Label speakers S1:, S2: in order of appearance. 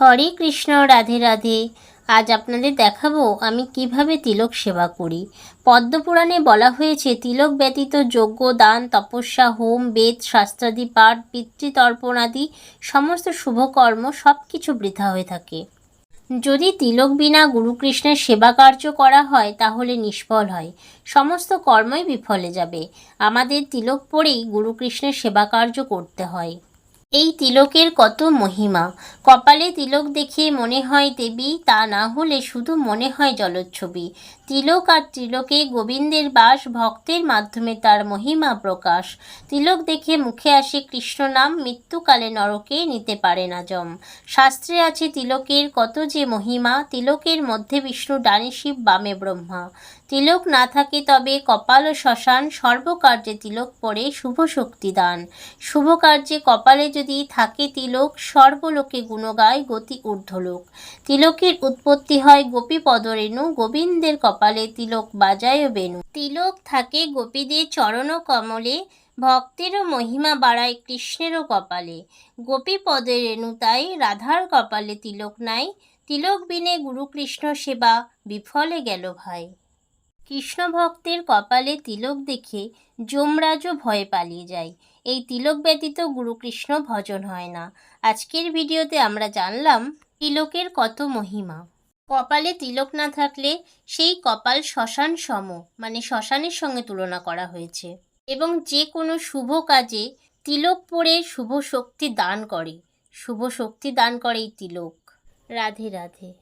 S1: হরে কৃষ্ণ, রাধে রাধে। আজ আপনাদের দেখাবো আমি কীভাবে তিলক সেবা করি। পদ্মপুরাণে বলা হয়েছে, তিলক ব্যতীত যজ্ঞ, দান, তপস্যা, হোম, বেদ, শাস্ত্রাদি, পাঠ, পিতৃতর্পণ আদি সমস্ত শুভকর্ম সব কিছু বৃথা হয়ে থাকে। যদি তিলক বিনা গুরুকৃষ্ণের সেবা কার্য করা হয়, তাহলে নিষ্ফল হয়। সমস্ত কর্মই বিফলে যাবে। আমাদের তিলক পরেই গুরুকৃষ্ণের সেবা কার্য করতে হয়। এই তিলকের কত মহিমা। কপালে তিলক দেখে মনে হয় দেবী, তা না হলে শুধু মনে হয় জলচ্ছবি। তিলক আর তিলকে গোবিন্দের বাস ভক্তের মাধ্যমে তার মহিমা প্রকাশ। তিলক দেখে মুখে আসে কৃষ্ণ নাম, মৃত্যুকালে নরকে নিতে পারে না জম। শাস্ত্রে আছে তিলকের কত যে মহিমা, তিলকের মধ্যে বিষ্ণু ডানে শিব, বামে ব্রহ্মা। তিলক না থাকে তবে কপাল ও শ্মশান সর্বকার্যে তিলক পরে শুভ শক্তি দান শুভ কার্যে কপালে যদি থাকে তিলক সর্বলোকে গুণগায় গতি ঊর্ধ্বলোক। তিলকের উৎপত্তি হয় গোপী পদরেণু গোবিন্দের কপালে তিলক বাজায় বেনু তিলক থাকে গোপীদের চরণ কমলে ভক্তেরও মহিমা বাড়ায় কৃষ্ণেরও কপালে। গোপী পদের রেণু তাই রাধার কপালে তিলক নাই, তিলক বিনে গুরুকৃষ্ণ সেবা বিফলে গেল ভাই। কৃষ্ণ ভক্তের কপালে তিলক দেখে যমরাজও ভয়ে পালিয়ে যায়। এই তিলক ব্যতীত গুরুকৃষ্ণ ভজন হয় না। আজকের ভিডিওতে আমরা জানলাম তিলকের কত মহিমা। কপালে তিলক না থাকলে সেই কপাল শ্মশান সম মানে শ্মশানের সঙ্গে তুলনা করা হয়েছে। এবং যে কোনো শুভ কাজে তিলক পরে শুভ শক্তি দান করে। শুভ শক্তি দান করে এই তিলক। রাধে রাধে।